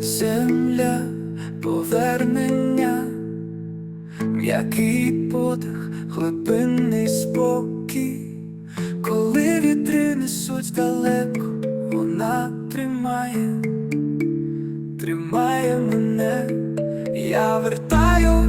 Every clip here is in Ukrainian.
земля, повернення, м'який подих, глибинний спокій, коли вітри несуть далеко, вона тримає, тримає мене, я вертаю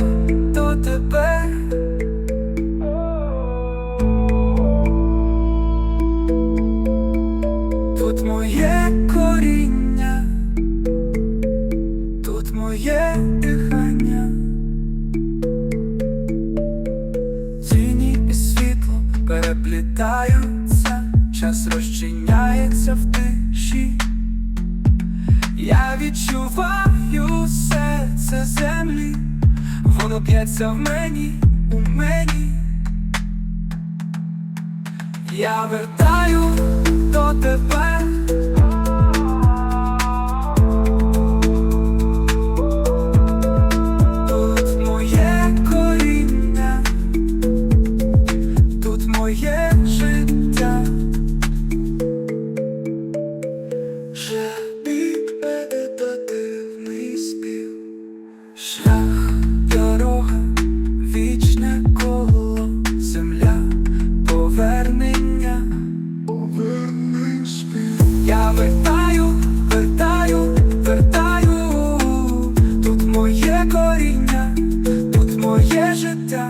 переплітаються, час розчиняється в тиші. Я відчуваю серце землі, воно б'ється в мені, у мені. Я вертаю до тебе, вертаю, вертаю, вертаю, тут моє коріння, тут моє життя.